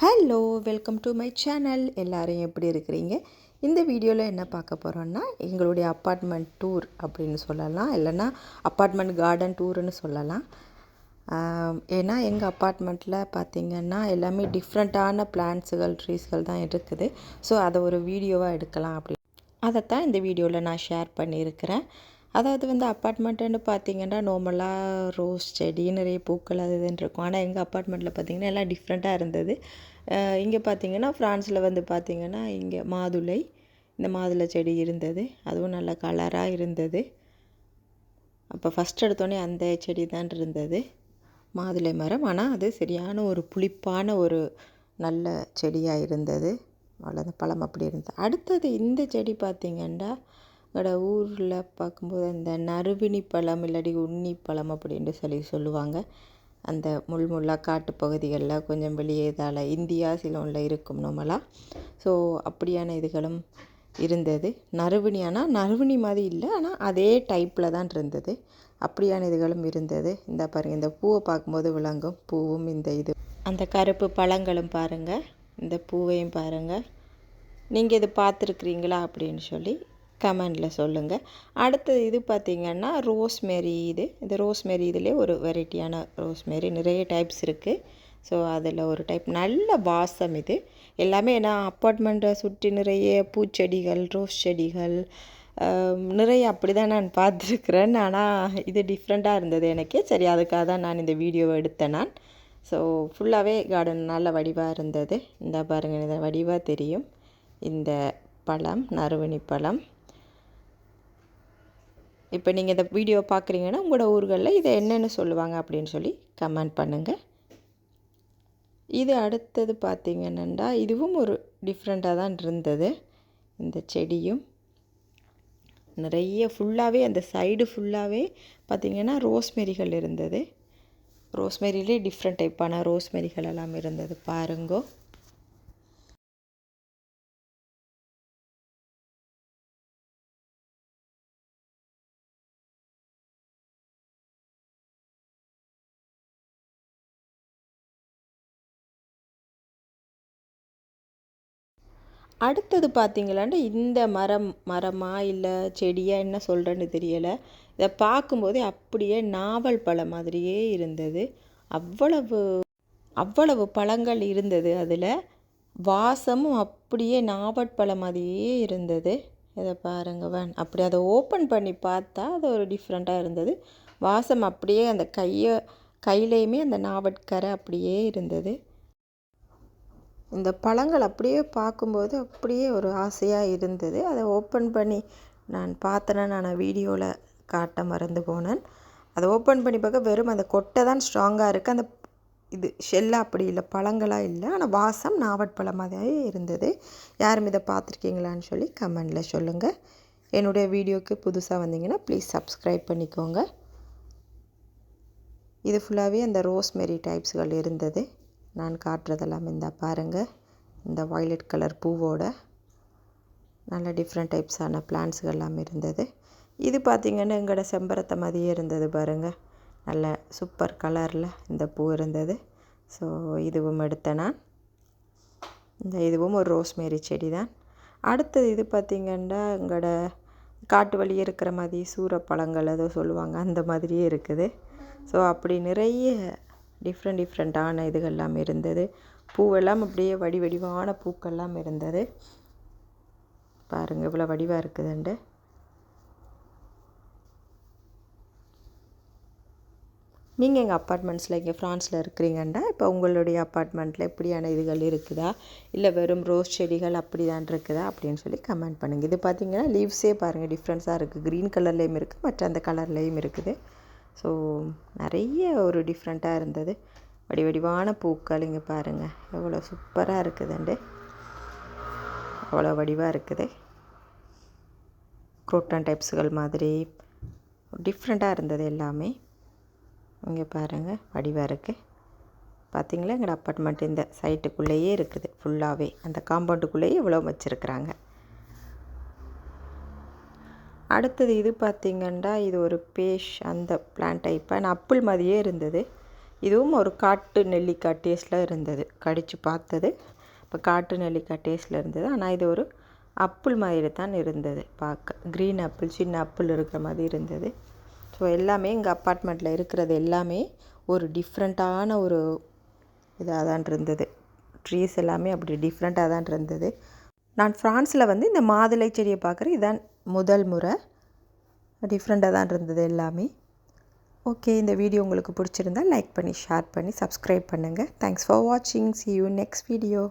Hello welcome to my channel. எல்லோரும் எப்படி இருக்கிறீங்க? இந்த வீடியோவில் என்ன பார்க்க போகிறோன்னா எங்களுடைய அப்பார்ட்மெண்ட் டூர் அப்படின்னு சொல்லலாம். இல்லைன்னா அப்பார்ட்மெண்ட் கார்டன் டூருன்னு சொல்லலாம். ஏன்னா எங்கள் அப்பார்ட்மெண்ட்டில் பார்த்திங்கன்னா எல்லாமே டிஃப்ரெண்ட்டான பிளான்ட்ஸுகள் ட்ரீஸ்கள் தான் இருக்குது. ஸோ அதை ஒரு வீடியோவாக எடுக்கலாம் அப்படி. அதைத்தான் இந்த வீடியோவில் நான் ஷேர் பண்ணியிருக்கிறேன். அதாவது வந்து அப்பார்ட்மெண்ட்டுன்னு பார்த்தீங்கன்னா நார்மலாக ரோஸ் செடி நிறைய பூக்கள் அது இதுன்னு இருக்கும். ஆனால் எங்கள் அப்பார்ட்மெண்ட்டில் பார்த்தீங்கன்னா எல்லாம் டிஃப்ரெண்ட்டாக இருந்தது. இங்கே பார்த்தீங்கன்னா ஃப்ரான்ஸில் வந்து பார்த்தீங்கன்னா இங்கே மாதுளை இந்த மாதுளை செடி இருந்தது. அதுவும் நல்ல கலராக இருந்தது. அப்போ ஃபஸ்ட் எடுத்தோடனே அந்த செடி தான் இருந்தது. மாதுளை மரம். ஆனால் அது சரியான ஒரு புளிப்பான ஒரு நல்ல செடியாக இருந்தது. அவ்வளோ பழம் அப்படி இருந்தது. அடுத்தது இந்த செடி பார்த்திங்கன்னா எங்களோட ஊரில் பார்க்கும்போது அந்த நறுவினி பழம் இல்லாட்டி உண்ணி பழம் அப்படின்னு சொல்லி சொல்லுவாங்க. அந்த முள் முள்ளாக காட்டு பகுதிகளில் கொஞ்சம் வெளியே இதால் இந்தியா சிலோனில் இருக்கும் நம்மளாக ஸோ அப்படியான இதுகளும் இருந்தது. நறுவினி ஆனால் நறுவினி மாதிரி இல்லை. ஆனால் அதே டைப்பில் தான் இருந்தது. அப்படியான இதுகளும் இருந்தது. இந்த பாருங்கள் இந்த பூவை பார்க்கும்போது விளங்கும் பூவும் இந்த இது. அந்த கருப்பு பழங்களும் பாருங்கள் இந்த பூவையும் பாருங்கள் நீங்கள் இது பார்த்துருக்குறீங்களா அப்படின்னு சொல்லி கமெண்டில் சொல்லுங்கள் அடுத்தது இது பார்த்திங்கன்னா ரோஸ்மெரி இது. இது ரோஸ்மெரி இதிலே ஒரு வெரைட்டியான ரோஸ்மெரி. நிறைய டைப்ஸ் இருக்குது ஸோ அதில் ஒரு டைப். நல்ல வாசம் இது. எல்லாமே நான் அப்பார்ட்மெண்ட்டை சுற்றி நிறைய பூச்செடிகள் ரோஸ் செடிகள் நிறைய அப்படி தான் நான் பார்த்துருக்குறேன். ஆனால் இது டிஃப்ரெண்ட்டாக இருந்தது எனக்கு. சரி அதுக்காக தான் நான் இந்த வீடியோவை எடுத்தேன் நான். ஸோ ஃபுல்லாகவே கார்டன் நல்ல வடிவாக இருந்தது. இந்த பாருங்கள் இந்த வடிவாக தெரியும். இந்த பழம் நறுவணி பழம். இப்போ நீங்கள் இந்த வீடியோ பார்க்குறீங்கன்னா உங்களோட ஊர்களில் இதை என்னென்னு சொல்லுவாங்க அப்படின்னு சொல்லி கமெண்ட் பண்ணுங்கள் இது அடுத்தது பார்த்தீங்கன்னா இதுவும் ஒரு டிஃப்ரெண்ட்டாக தான் இருந்தது. இந்த செடியும் நிறைய ஃபுல்லாகவே அந்த சைடு ஃபுல்லாகவே பார்த்திங்கன்னா ரோஸ்மெரிகள் இருந்தது. ரோஸ்மெரிலே டிஃப்ரெண்ட் டைப்பான ரோஸ்மெரிகள் எல்லாம் இருந்தது. பாருங்கோ. அடுத்தது பார்த்தீங்களாண்டா இந்த மரம் மரமா இல்லை செடியா என்ன சொல்கிறேன்னு தெரியலை. இதை பார்க்கும்போதே அப்படியே நாவல் பழம் மாதிரியே இருந்தது. அவ்வளவு அவ்வளவு பழங்கள் இருந்தது அதில். வாசமும் அப்படியே நாவற்பழம் மாதிரியே இருந்தது. இதை பாருங்க வேன். அப்படி அதை ஓப்பன் பண்ணி பார்த்தா அது ஒரு டிஃப்ரெண்ட்டாக இருந்தது. வாசம் அப்படியே அந்த கையை கையிலையுமே அந்த நாவற்கரை அப்படியே இருந்தது. இந்த பழங்கள் அப்படியே பார்க்கும்போது அப்படியே ஒரு ஆசையாக இருந்தது. அதை ஓப்பன் பண்ணி நான் பார்த்தேன்னா நான் வீடியோவில் காட்ட மறந்து போனேன். அதை ஓப்பன் பண்ணி பார்க்க வெறும் அந்த கொட்டை தான் ஸ்ட்ராங்காக இருக்குது அந்த இது ஷெல்லாக அப்படி இல்லை பழங்களாக இல்லை. ஆனால் வாசம் நாவற்பழம் மாதிரியே இருந்தது. யாரும் இதை பார்த்துருக்கீங்களான்னு சொல்லி கமெண்டில் சொல்லுங்கள் என்னுடைய வீடியோக்கு புதுசாக வந்தீங்கன்னா ப்ளீஸ் சப்ஸ்கிரைப் பண்ணிக்கோங்க. இது ஃபுல்லாகவே அந்த ரோஸ்மெரி டைப்ஸ்கள் இருந்தது. நான் காட்டுறதெல்லாம் இந்த பாருங்கள் இந்த வயலட் கலர் பூவோட நல்ல டிஃப்ரெண்ட் டைப்ஸான பிளான்ட்ஸுகள் எல்லாம் இருந்தது. இது பார்த்திங்கன்னா எங்களோட செம்பரத்தை மாதிரியே இருந்தது பாருங்கள் நல்ல சூப்பர் கலரில் இந்த பூ இருந்தது. ஸோ இதுவும் எடுத்தேன் நான். இந்த இதுவும் ஒரு ரோஸ்மேரி செடி தான் அடுத்தது இது பார்த்திங்கன்னா எங்களோட காட்டு வழி இருக்கிற மாதிரி சூரப்பழங்கள் ஏதோ சொல்லுவாங்க. அந்த மாதிரியே இருக்குது. ஸோ அப்படி நிறைய டிஃப்ரெண்ட் டிஃப்ரெண்ட்டான இதுகள்லாம் இருந்தது. பூவெல்லாம் அப்படியே வடி வடிவான பூக்கள்லாம் இருந்தது. பாருங்கள் இவ்வளோ வடிவாக இருக்குதுண்டு. நீங்கள் எங்கள் அப்பார்ட்மெண்ட்ஸில் இங்கே ஃப்ரான்ஸில் இருக்கிறீங்கண்டா? இப்போ உங்களுடைய அப்பார்ட்மெண்ட்டில் இப்படியான இதுகள் இருக்குதா? இல்லை வெறும் ரோஸ் செடிகள் அப்படி தான் இருக்குதா? அப்படின்னு சொல்லி கமெண்ட் பண்ணுங்கள் இது பார்த்தீங்கன்னா லீவ்ஸே பாருங்கள் டிஃப்ரென்ஸாக இருக்குது க்ரீன் கலர்லேயும் இருக்குது மற்ற அந்த கலர்லேயும் இருக்குது. ஸோ நிறைய ஒரு டிஃப்ரெண்ட்டாக இருந்தது. வடி வடிவான பூக்கள் இங்கே பாருங்கள் எவ்வளோ சூப்பராக இருக்குதுண்டு. அவ்வளோ வடிவாக இருக்குது. குரோட்டன் டைப்ஸுகள் மாதிரி டிஃப்ரெண்ட்டாக இருந்தது எல்லாமே. இங்கே பாருங்கள் வடிவாக இருக்குது பார்த்தீங்களா எங்களோட அப்பார்ட்மெண்ட் இந்த சைட்டுக்குள்ளேயே இருக்குது. ஃபுல்லாகவே அந்த காம்பவுண்டுக்குள்ளேயே இவ்வளோ வச்சுருக்குறாங்க. அடுத்தது இது பார்த்திங்கன்னா இது ஒரு பேஷ் அந்த பிளான்ட் டைப்பாக நான் அப்புள் மாதிரியே இருந்தது. இதுவும் ஒரு காட்டு நெல்லிக்காய் டேஸ்ட்டில் இருந்தது. கடித்து பார்த்தது. இப்போ காட்டு நெல்லிக்காய் டேஸ்ட்டில் இருந்தது. ஆனால் இது ஒரு அப்புள் மாதிரி தான் இருந்தது பார்க்க. க்ரீன் ஆப்பிள் சின்ன ஆப்பிள் இருக்கிற மாதிரி இருந்தது. ஸோ எல்லாமே எங்கள் அப்பார்ட்மெண்ட்டில் இருக்கிறது எல்லாமே ஒரு டிஃப்ரெண்ட்டான ஒரு இதாக தான் இருந்தது. ட்ரீஸ் எல்லாமே அப்படி டிஃப்ரெண்ட்டாக தான் இருந்தது. நான் ஃப்ரான்ஸில் வந்து இந்த மாதுளை செடியை பார்க்குறேன். இதான் முதல் முறை. டிஃப்ரெண்ட்டாக தான் இருந்தது எல்லாமே. ஓகே இந்த வீடியோ உங்களுக்கு பிடிச்சிருந்தா லைக் பண்ணி ஷேர் பண்ணி சப்ஸ்கிரைப் பண்ணுங்கள் தேங்க்ஸ் ஃபார் வாட்சிங் சி யூ நெக்ஸ்ட் வீடியோ